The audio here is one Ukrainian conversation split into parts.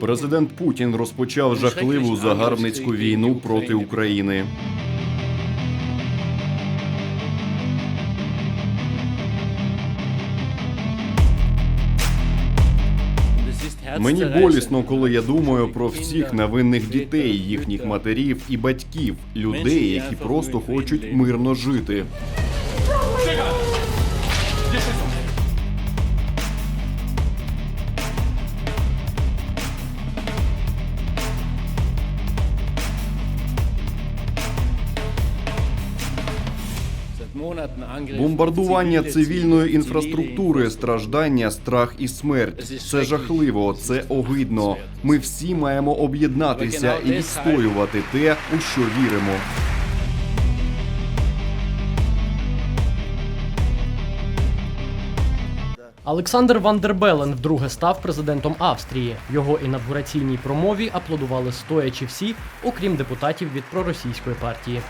Президент Путін розпочав жахливу загарбницьку війну проти України. Мені болісно, коли я думаю про всіх невинних дітей, їхніх матерів і батьків, людей, які просто хочуть мирно жити. Бомбардування цивільної інфраструктури, страждання, страх і смерть. Це жахливо, це огидно. Ми всі маємо об'єднатися і відстоювати те, у що віримо. Олександр Ван дер Белен вдруге став президентом Австрії. Його інавгураційній промові аплодували стоячи всі, окрім депутатів від проросійської партії.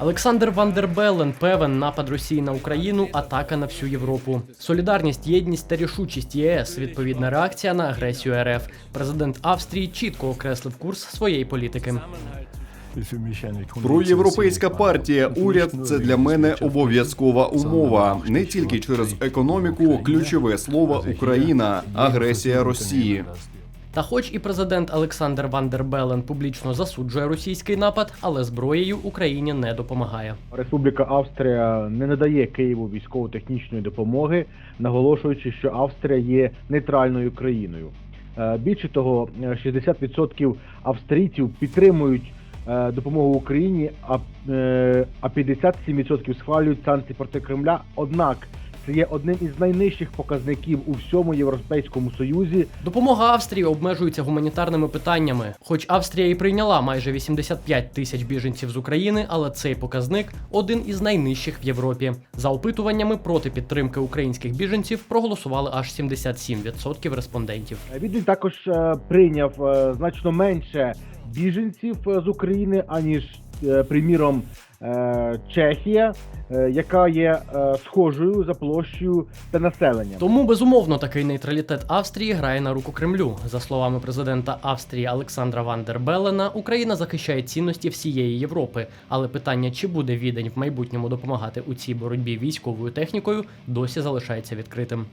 Олександр Ван дер Белен певен напад Росії на Україну, атака на всю Європу. Солідарність, єдність та рішучість ЄС відповідна реакція на агресію РФ. Президент Австрії чітко окреслив курс своєї політики. Проєвропейська партія, уряд це для мене обов'язкова умова. Не тільки через економіку, ключове слово Україна, агресія Росії. Та хоч і президент Олександр Ван дер Белен публічно засуджує російський напад, але зброєю Україні не допомагає. Республіка Австрія не надає Києву військово-технічної допомоги, наголошуючи, що Австрія є нейтральною країною. Е, Більше того, е, 60% австрійців підтримують е, допомогу Україні, е, а 57% схвалюють санкції проти Кремля. Однак це є одним із найнижчих показників у всьому Європейському Союзі. Допомога Австрії обмежується гуманітарними питаннями. Хоч Австрія і прийняла майже 85 тисяч біженців з України, але цей показник один із найнижчих в Європі. За опитуваннями проти підтримки українських біженців проголосували аж 77% респондентів. Він також е, прийняв е, значно менше біженців е, з України, аніж, приміром, е, Чехія, е, яка є е, схожою за площею та населенням. Тому безумовно такий нейтралітет Австрії грає на руку Кремлю. За словами президента Австрії Олександра Ван дер Белена, Україна захищає цінності всієї Європи. Але питання, чи буде відень в майбутньому допомагати у цій боротьбі військовою технікою, досі залишається відкритим.